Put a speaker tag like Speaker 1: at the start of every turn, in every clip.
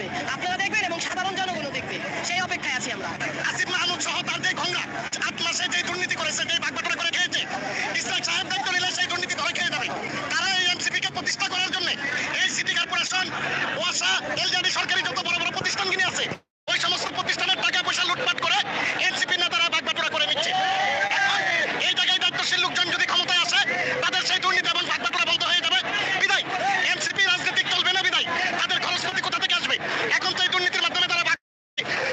Speaker 1: হবে। আপনারা দেখবেন এবং সাধারণ জনগণও দেখবে। সেই অপেক্ষায় আছি আমরা।
Speaker 2: আসিফ মাহমুদ সহ তার যে ঘোংরা আট মাসে যে দুর্নীতি করেছে, যে ভাগবাটোরা করে খেয়েছে ইসলাম সাহেব দায়িত্ব নিলে সেই দুর্নীতি ধরে খেয়ে যাবে তারা এই এনসিপি কে প্রতিষ্ঠা করার জন্য এই সিটি কর্পোরেশন ওয়াসা এলজাডি সরকারি যত বড় বড় প্রতিষ্ঠান কিনে আছে ওই সমস্ত প্রতিষ্ঠানের টাকা পয়সা লুটপাট করে এনসিপি নেতারা ভাগবাটোরা করে নিচ্ছে এখন এই জায়গায় দায়িত্বশীল লোকজন যদি ক্ষমতায় আসে তাদের সেই দুর্নীতি এবং ভাগবাটোরা বন্ধ হয়ে যাবে বিদায় এনসিপি রাজনীতি চলবে না বিদায় তাদের খরচপাতি কোথা থেকে আসবে এই দুর্নীতির মাধ্যমে তারা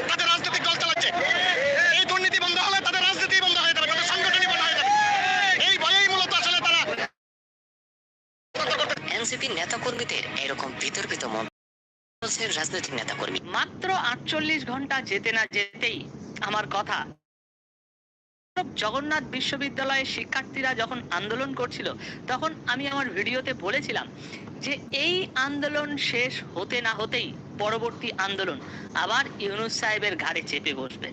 Speaker 2: তাদের রাজনৈতিক দল চালাচ্ছে। এই দুর্নীতি বন্ধ হলে তাদের রাজনীতি বন্ধ হয়ে যাবে তাদের সংগঠনই বন্ধ হয়ে যাবে। এই ভয়েই মূলত আসলে তারা
Speaker 3: এনসিপি নেতাকর্মীদের এরকম বিতর্কিত মন্তব্য রাজনৈতিক নেতাকর্মী।
Speaker 1: মাত্র আটচল্লিশ ঘণ্টা যেতে না যেতেই আমার কথা। জগন্নাথ বিশ্ববিদ্যালয়ের শিক্ষার্থীরা যখন আন্দোলন করছিল তখন আমি আমার ভিডিওতে বলেছিলাম যে এই আন্দোলন শেষ হতে না হতেই পরবর্তী আন্দোলন আবার ইউনুস সাহেবের ঘাড়ে চেপে বসবে।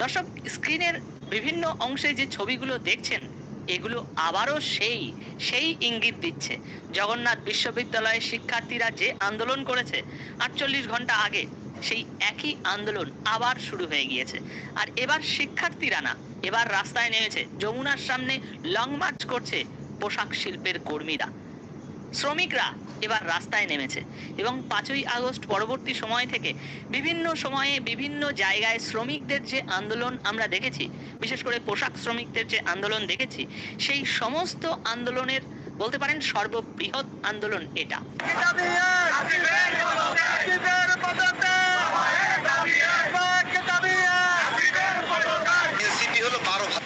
Speaker 1: দর্শক, স্ক্রিনের বিভিন্ন অংশে যে ছবিগুলো দেখছেন, এগুলো আবারও সেই সেই ইঙ্গিত দিচ্ছে। জগন্নাথ বিশ্ববিদ্যালয়ের শিক্ষার্থীরা যে আন্দোলন করেছে, আটচল্লিশ ঘণ্টা আগে সেই একই আন্দোলন আবার শুরু হয়ে গিয়েছে। আর এবার শিক্ষার্থীরা না, এবার রাস্তায় নেমেছে, যমুনার সামনে লং মার্চ করছে পোশাক শিল্পের কর্মীরা। শ্রমিকরা এবার রাস্তায় নেমেছে এবং পাঁচই আগস্ট পরবর্তী সময় থেকে বিভিন্ন সময়ে বিভিন্ন জায়গায় শ্রমিকদের যে আন্দোলন আমরা দেখেছি বিশেষ করে পোশাক শ্রমিকদের যে আন্দোলন দেখেছি সেই সমস্ত আন্দোলনের বলতে পারেন সর্ববৃহৎ আন্দোলন এটা
Speaker 4: এনসিপি হলো বারো ভাত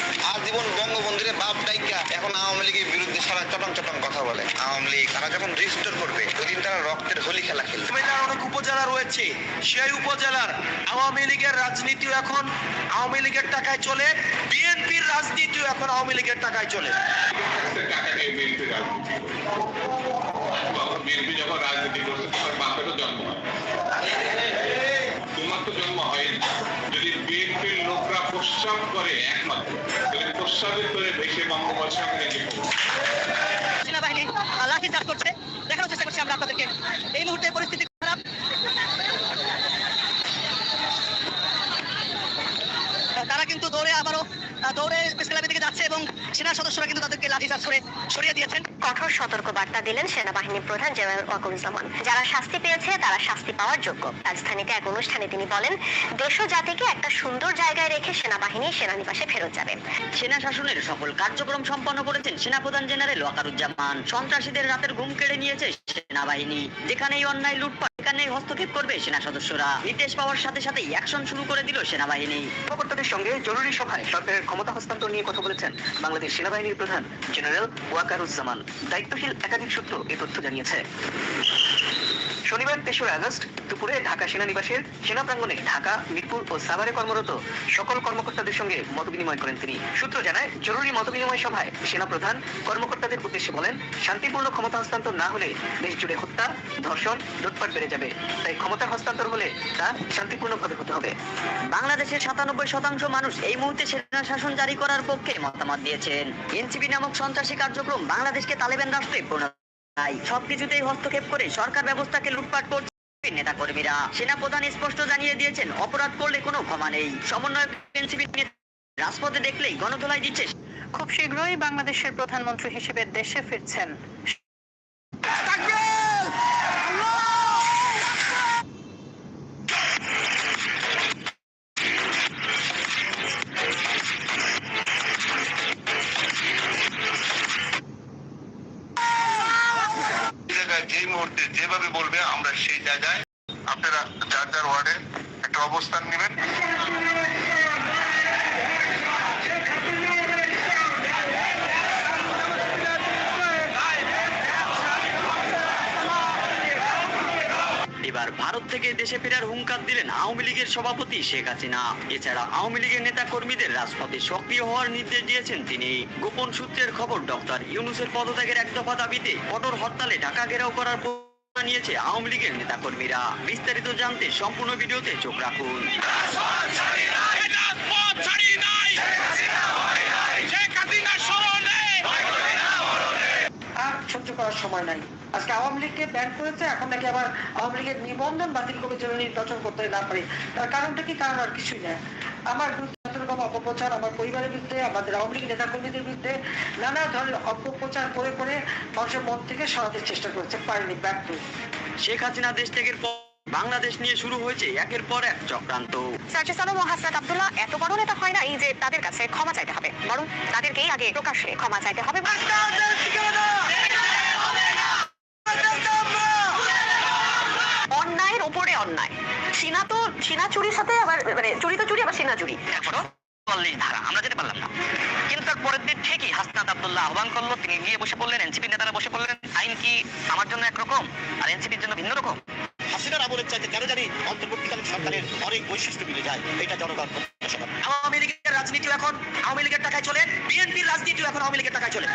Speaker 4: আজীবন বঙ্গবন্ধুরে বাপ ডাইকা এখন আওয়ামী লীগের বিরুদ্ধে সারা চটং চটং কথা বলে। আওয়ামী লীগ তারা যখন রেজিস্টার করবে ওইদিন তারা রক্তের হোলি খেলা খেলবে।
Speaker 5: অনেক উপজেলা রয়েছে সেই উপজেলার আওয়ামী লীগের রাজনীতিও এখন আওয়ামী লীগের টাকায় চলে বিএনপির রাজনীতিও এখন আওয়ামী লীগের টাকায় চলে।
Speaker 6: বিএনপি রাজনীতি যখন রাজনীতি করছে তোমার বাপেরও জন্ম হয়। তোমার তো জন্ম হয়নি। যদি বিএনপির লোকরা প্রস্রাব করে একমাত্র। প্রস্রাবের করে ভেসে বঙ্গবন্ধু সঙ্গে যে
Speaker 1: সেনাবাহিনী লাঠিচার্জ করছে। দেখানোর চেষ্টা করছি আমরা আপনাদেরকে। এই মুহূর্তে পরিস্থিতি সেনা সদস্যরা কিন্তু তাদেরকে লাঠিচার্জ করে সরিয়ে দিয়েছেন।
Speaker 7: কঠোর সতর্ক বার্তা দিলেন সেনাবাহিনীর প্রধান জেনারেল ওয়াকুরুজ্জামান যারা শাস্তি পেয়েছে তারা শাস্তি পাওয়ার যোগ্য। রাজধানীতে এক অনুষ্ঠানে তিনি বলেন দেশ ও জাতিকে একটা সুন্দর জায়গায় রেখে সেনাবাহিনী সেনানিবাসে ফেরত যাবে।
Speaker 3: সেনা শাসনের সকল কার্যক্রম সম্পন্ন করেছেন সেনাপ্রধান জেনারেল ওয়াকারুজ্জামান সন্ত্রাসীদের রাতের ঘুম কেড়ে নিয়েছে সেনাবাহিনী। যেখানেই অন্যায় লুটপাট সেখানেই হস্তক্ষেপ করবে সেনা সদস্যরা। নির্দেশ পাওয়ার সাথে সাথেই অ্যাকশন শুরু করে দিল সেনাবাহিনী।
Speaker 8: কর্মকর্তাদের সঙ্গে জরুরি সভায় সরকারের ক্ষমতা হস্তান্তর নিয়ে কথা বলেছেন বাংলাদেশ সেনাবাহিনীর প্রধান জেনারেল ওয়াকারুজ্জামান। দায়িত্বশীল একাধিক সূত্র এ তথ্য জানিয়েছে। শনিবার তেসরা আগস্ট দুপুরে ঢাকা সেনানিবাসের সেনা প্রাঙ্গণে ঢাকা, মিরপুর ও সাভারে কর্মরত সকল কর্মকর্তাদের সঙ্গে মতবিনিময় করেন তিনি। সূত্র জানায়, জরুরি মতবিনিময় সভায় সেনা প্রধান কর্মকর্তাদের উদ্দেশ্যে বলেন, শান্তিপূর্ণ ক্ষমতা হস্তান্তর না হলে দেশ জুড়ে হত্যা, ধর্ষণ, লুটপাট বেড়ে যাবে। তাই ক্ষমতার হস্তান্তর হলে তা শান্তিপূর্ণভাবে হতে হবে।
Speaker 3: বাংলাদেশের সাতানব্বই শতাংশ মানুষ এই মুহূর্তে সেনা শাসন জারি করার পক্ষে মতামত দিয়েছেন। এনসিপি নামক সন্ত্রাসী কার্যক্রম বাংলাদেশকে তালেবান রাষ্ট্রে পরিণত তাই সবকিছুতেই হস্তক্ষেপ করে সরকার ব্যবস্থাকে লুটপাট করছে নেতা কর্মীরা সেনা প্রধান স্পষ্ট জানিয়ে দিয়েছেন অপরাধ করলে কোনো ক্ষমা নেই। সমন্বয় এনসিপি রাজপথে দেখলেই গণধোলাই দিচ্ছে।
Speaker 9: খুব শীঘ্রই বাংলাদেশের প্রধানমন্ত্রী হিসেবে দেশে ফিরছেন।
Speaker 4: মুহূর্তে যেভাবে বলবে আমরা সেই জায়গায় আপনারা যার যার ওয়ার্ডে একটা অবস্থান নেবেন।
Speaker 3: এবার ভারত থেকে দেশে ফেরার হুঙ্কার দিলেন আওয়ামী লীগের সভাপতি শেখ হাসিনা। এছাড়া আওয়ামী লীগের নেতা কর্মীদের রাজপথে সক্রিয় হওয়ার নির্দেশ দিয়েছেন তিনি। গোপন সূত্রের খবর ডক্টর ইউনুসের পদত্যাগের এক দফা দাবিতে কঠোর হরতালে ঢাকা ঘেরাও করার নিয়েছে আওয়ামী লীগের নেতা কর্মীরা বিস্তারিত জানতে সম্পূর্ণ ভিডিওতে চোখ রাখুন।
Speaker 8: আর সহ্য করার সময় নাই।
Speaker 10: আজকে আওয়ামী লীগকে ব্যান করেছে এখন নাকি আবার আওয়ামী লীগের নিবন্ধন বাতিল করে জন্য নির্বাচন করতে না পারি তার কারণটা কি কারণ আর কিছুই না আমার রকম অপপ্রচার আমার পরিবারের বিরুদ্ধে আমাদের আওয়ামী লীগ নেতাকর্মীদের বিরুদ্ধে নানা ধরনের অপপ্রচার করে করে মানুষের মন থেকে সরাতে চেষ্টা করেছে পারেনি ব্যর্থ
Speaker 3: শেখ হাসিনা দেশ ত্যাগের পর বাংলাদেশ নিয়ে শুরু হয়েছে একের পর এক চক্রান্ত।
Speaker 11: সার্জিস আলম ও হাসনাত আব্দুল্লাহ এত বড় নেতা হয় না এই যে তাদের কাছে ক্ষমা চাইতে হবে বরং তাদেরকেই আগে প্রকাশ্যে ক্ষমা চাইতে হবে। অন্যায়ের উপরে অন্যায়। সিনা তো সিনা চুরির সাথে আবার মানে চুরি তো চুরি আবার সিনা চুরি।
Speaker 12: চল্লিশ ধারা আমরা যেতে পারলাম না। কিন্তু তার পরের দিন ঠিকই হাসনাত আব্দুল্লাহ আহ্বান করল তিনি গিয়ে বসে পড়লেন এনসিপি নেতারা বসে পড়লেন আইন কি আমার জন্য একরকম আর এনসিপির জন্য ভিন্ন রকম?
Speaker 2: হাসিনার আমলের চাইতে কেন জানি অন্তর্বর্তীকালীন সরকারের অনেক বৈশিষ্ট্য মিলে যায় এটা জনগণ
Speaker 5: আওয়ামী লীগের রাজনীতি এখন আওয়ামী লীগের টাকায় চলে বিএনপির রাজনীতিও এখন আওয়ামী লীগের টাকায় চলে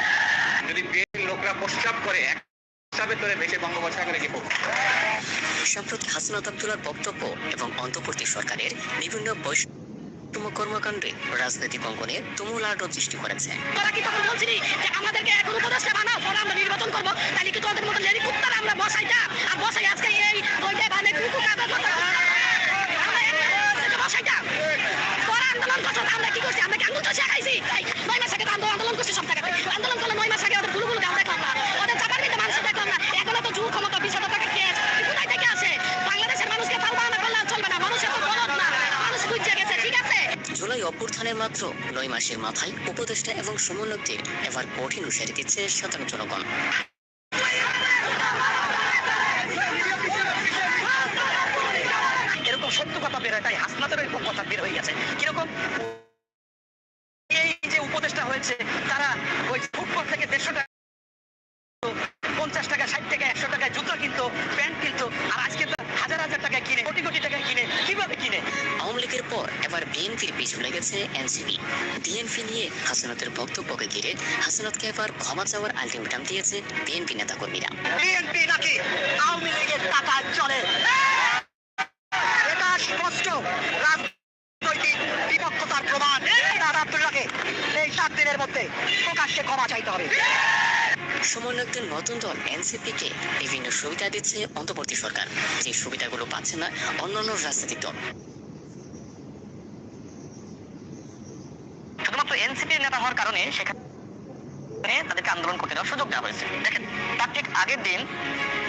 Speaker 4: যদি বিএনপির লোকরা প্রস্তাব করে এক প্রস্তাবের তোরে ভেসে বঙ্গোপসাগরে গিয়ে পড়বে
Speaker 13: সম্প্রতি হাসনাত আব্দুল্লার বক্তব্য এবং অন্তর্বর্তী সরকারের বিভিন্ন বৈষম্য কর্মকাণ্ডে রাজনৈতিক অঙ্গনে তুমুল আগ্রহ সৃষ্টি করেছে।
Speaker 11: তোরা কি তখন বলছিলি যে আমাদেরকে এখন উপদেষ্টা বানাও পরে আমরা নির্বাচন করব তাহলে কি তোদের মতো লেডি কুত্তারা আমরা বসাইতাম আর বসাই আজকে এই ওইটা বানে কুকু কাগজ মতো আমরা একটা বসাইতাম তোরা আন্দোলন করছ আমরা কি করছি আমরা কি আন্দোলন চষে খাইছি এই নয় মাস আগে তো আন্দোলন আন্দোলন করছি সব জায়গায় আন্দোলন করলে নয় মাস আগে ওদেরগুলো গুলো আমরা দেখলাম না ওদের চাপার মধ্যে মানুষ দেখলাম না এখনও তো জোর ক্ষমতা বিশ হাজার টাকা খেয়ে আছে কোথায় থেকে আসে বাংলাদেশের মানুষকে তালবাহানা করলে আর চলবে না মানুষ এত বলদ না মানুষ বুঝছে গেছে ঠিক আছে
Speaker 13: জুলাই মাত্র নয় মাসের মাথায় উপদেষ্টা এবং সমন্বয়কদের এবার কঠিন হুঁশিয়ারি দিচ্ছে সাধারণ জনগণ।
Speaker 12: এরকম সত্য কথা বের হয়, তাই হাসনাতের এরকম কথা বের হয়ে গেছে। কীরকম? এই যে উপদেষ্টা হয়েছে, তারা ওই ফুটবল থেকে দেড়শো টাকা, পঞ্চাশ টাকা, ষাট টাকা, একশো টাকায় জুতো কিনতো, প্যান্ট কিনতো, আর আজকে টাকায় কিনে কোটি কোটি টাকায় কিনে কীভাবে কিনে?
Speaker 13: আওয়ামী লীগের পর এবার বিএনপির পিছু লেগেছে এনসিপি। বিএনপি নিয়ে হাসনাতের বক্তব্যকে ঘিরে হাসনাতকে এবার ক্ষমা চাওয়ার আলটিমেটাম দিয়েছে বিএনপি নেতাকর্মীরা।
Speaker 12: বিএনপি নাকি আওয়ামী লীগের টাকা চলে? এটা স্পষ্ট রাজনৈতিক বিপক্ষতার প্রমাণ। আব্দুল্লাহকে এই সাত দিনের মধ্যে প্রকাশ্যে ক্ষমা চাইতে হবে।
Speaker 13: সমন্বয়কদের নতুন দল এনসিপি কে বিভিন্ন সুবিধা দিচ্ছে অন্তর্বর্তী সরকার। যে সুবিধাগুলো পাচ্ছে না, অন্যান্য রাজনৈতিক দল।
Speaker 12: শুধুমাত্র এনসিপির নেতা হওয়ার কারণে সেখানে তাদেরকে আন্দোলন করতে দেওয়ার সুযোগ দেওয়া হয়েছে। দেখেন, তার ঠিক আগের দিন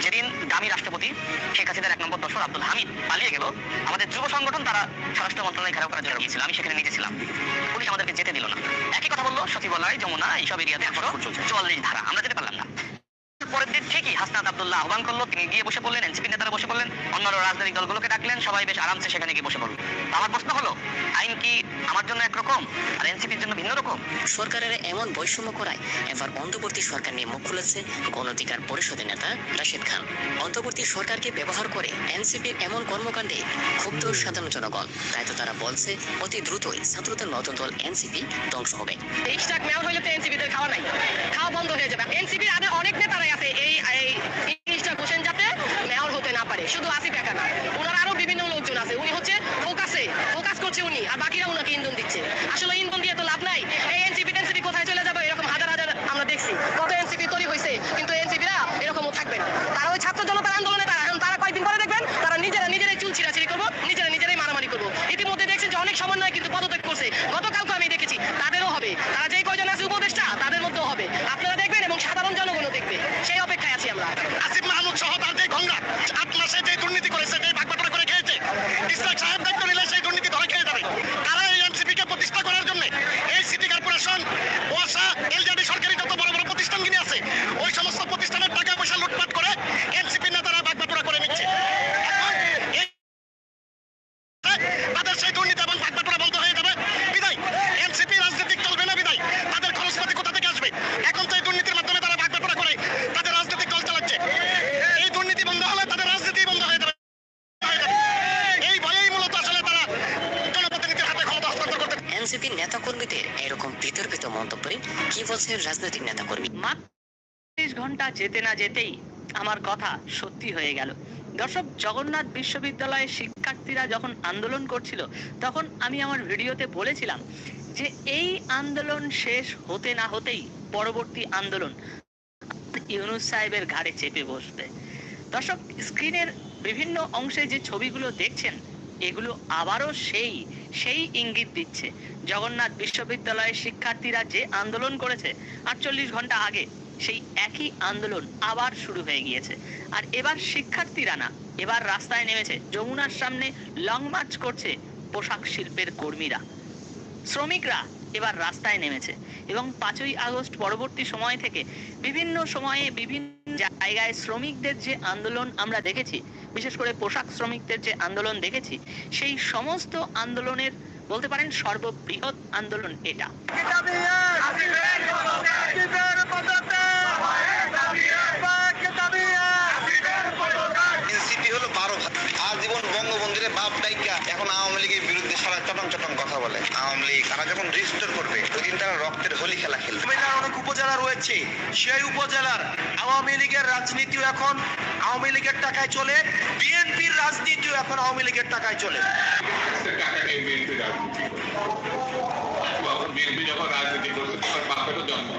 Speaker 12: যেদিন দামি রাষ্ট্রপতি শেখ হাসিনার এক নম্বর দর্শক আব্দুল হামিদ পালিয়ে গেল, আমাদের যুব সংগঠন তারা স্বরাষ্ট্র মন্ত্রণালয় ঘেরাও করার জন্য গিয়েছিল। আমি সেখানে নিজে ছিলাম। পুলিশ আমাদেরকে যেতে দিল না। একই কথা বলল সচিবালয়, যমুনা, এইসব এরিয়াতে এখনও চুয়াল্লিশ ধারা। আমরা যেতে পারলাম না। পরের দিন ঠিকই হাসনাত আব্দুল্লাহ আহ্বান করল তিনি গিয়ে বসে পড়লেন এনসিপি নেতারা বসে পড়লেন অন্যান্য রাজনৈতিক দলগুলোকে ডাকলেন সবাই বেশ আরামসে সেখানে গিয়ে বসে পড়ল। আমার প্রশ্ন হলো আইন কি আমার জন্য একরকম আর এনসিপির জন্য ভিন্ন রকম?
Speaker 13: সরকারের এমন বৈষম্য করায় এবার অন্তর্বর্তী সরকার নিয়ে মুখ খুলেছে গণ অধিকার পরিষদের নেতা রাশেদ খান। অন্তর্বর্তী সরকারকে ব্যবহার করে এনসিপির এমন কর্মকাণ্ডে ক্ষুব্ধ সাধারণ জনগণ। তাই তো তারা বলছে অতি দ্রুতই ছাত্রদের নতুন দল এনসিপি ধ্বংস হবে।
Speaker 11: ইস্টাক মেয়র হইলে তো এনসিপিদের খাওয়া নাই। খাওয়া বন্ধ হয়ে যাবে। এনসিপির আগে অনেক নেতারাই আছে এই এই ইস্টাক হোসেন যাতে মেয়র হতে না পারে শুধু আসিফ একা না ওনার আরও বিভিন্ন লোকজন আছে উনি হচ্ছে ফোকাসে ফোকাস করছে উনি আর বাকিরা উনাকে ইন্ধন দিচ্ছে আসলে ইন্ধন দিয়ে তো লাভ নাই এই এনসিপি টেনসিপি কোথায় চলে যাবে এরকম হাজার হাজার আমরা দেখছি কত এনসিপি তৈরি হয়েছে কিন্তু এনসিপিরা এরকমও থাকবে না তারা ওই ছাত্র জনতার আন্দোলনে তারা এখন তারা কয়েকদিন পরে দেখবেন তারা নিজেরা নিজেরাই চুল ছিঁড়াছিড়ি করব নিজেরা নিজেরাই মারামারি করব ইতিমধ্যে দেখছেন যে অনেক সমন্বয় কিন্তু পদত্যাগ করছে গতকালকে আমি দেখেছি তাদেরও হবে তারা যেই কয়জন আছে উপদেষ্টা তাদের মধ্যেও হবে আপনারা দেখবেন এবং সাধারণ জনগণও দেখবে সেই অপেক্ষায় আছি আমরা
Speaker 2: আসিফ মাহমুদ সহ তার যে ঘংরা আট মাসে যে দুর্নীতি করেছে যে ভাগবাটোয়ারা করে খেয়েছে ইসলাক সাহেব দায়িত্ব নিলে সেই দুর্নীতি ধরে খেয়ে যাবে তারা এই এনসিপি কে প্রতিষ্ঠা করার জন্য এই সিটি কর্পোরেশন ওয়াসা এলজাডি সরকারি যত বড় বড় প্রতিষ্ঠান কিনে আছে ওই সমস্ত প্রতিষ্ঠানের টাকা পয়সা লুটপাট করে এনসিপি নেতারা ভাগবাটোয়ারা করে নিচ্ছে এখন এই তাদের সেই দুর্নীতি এবং ভাগবাটোয়ারা বন্ধ হয়ে যাবে বিদায় এনসিপি রাজনীতিক চলবে না বিদায় তাদের খরচপাতি কোথা থেকে আসবে এখন তো এই দুর্নীতির মাধ্যমে তারা ভাগবাটোয়ারা করে তাদের রাজনৈতিক দল চালাচ্ছে এই দুর্নীতি বন্ধ হলে তাদের রাজনীতি বন্ধ হয়ে যাবে এই ভয়েই মূলত আসলে তারা জনপ্রতিনিধির হাতে ক্ষমতা হস্তান্তর করতে
Speaker 13: এনসিপির নেতাকর্মীদের এরকম বিতর্কিত কি রাজনৈতিক নেতাকর্মী?
Speaker 1: মাত্র চব্বিশ ঘণ্টা যেতে না যেতেই আমার কথা সত্যি হয়ে গেল। দর্শক, জগন্নাথ বিশ্ববিদ্যালয়ের শিক্ষার্থীরা যখন আন্দোলন করছিল, তখন আমি আমার ভিডিওতে বলেছিলাম যে এই আন্দোলন শেষ হতে না হতেই পরবর্তী আন্দোলন ইউনুস সাহেবের ঘাড়ে চেপে বসবে। দর্শক, স্ক্রিনের বিভিন্ন অংশে যে ছবিগুলো দেখছেন এগুলো আবারও সেই সেই ইঙ্গিত দিচ্ছে। জগন্নাথ বিশ্ববিদ্যালয়ের শিক্ষার্থীরা যে আন্দোলন করেছে, আটচল্লিশ ঘণ্টা আগে সেই একই আন্দোলন আবার শুরু হয়ে গিয়েছে। আর এবার শিক্ষার্থীরা না, এবার রাস্তায় নেমেছে, যমুনার সামনে লং মার্চ করছে পোশাক শিল্পের কর্মীরা। শ্রমিকরা এবার রাস্তায় নেমেছে এবং পাঁচই আগস্ট পরবর্তী সময় থেকে বিভিন্ন সময়ে বিভিন্ন জায়গায় শ্রমিকদের যে আন্দোলন আমরা দেখেছি বিশেষ করে পোশাক শ্রমিকদের যে আন্দোলন দেখেছি, সেই সমস্ত আন্দোলনের, বলতে পারেন সর্ববৃহৎ আন্দোলন এটা
Speaker 4: এনসিপি হলো বারো ভাই আজীবন বঙ্গবন্ধুরে বাপ ডাইকা এখন আওয়ামী লীগের বিরুদ্ধে সারা চটং চটং কথা বলে। আওয়ামী লীগ তারা যখন রেজিস্টার করবে ওই দিন তারা রক্তের হোলি খেলা খেলবে।
Speaker 5: কুমিল্লার অনেক উপজেলা রয়েছে সেই উপজেলার আওয়ামী লীগের রাজনীতিও এখন আওয়ামী লীগের টাকায় চলে বিএনপির রাজনীতিও এখন আওয়ামী লীগের টাকায় চলে।
Speaker 6: বিএনপি বিএনপি যখন রাজনীতি করছে তখন বাপেরও জন্ম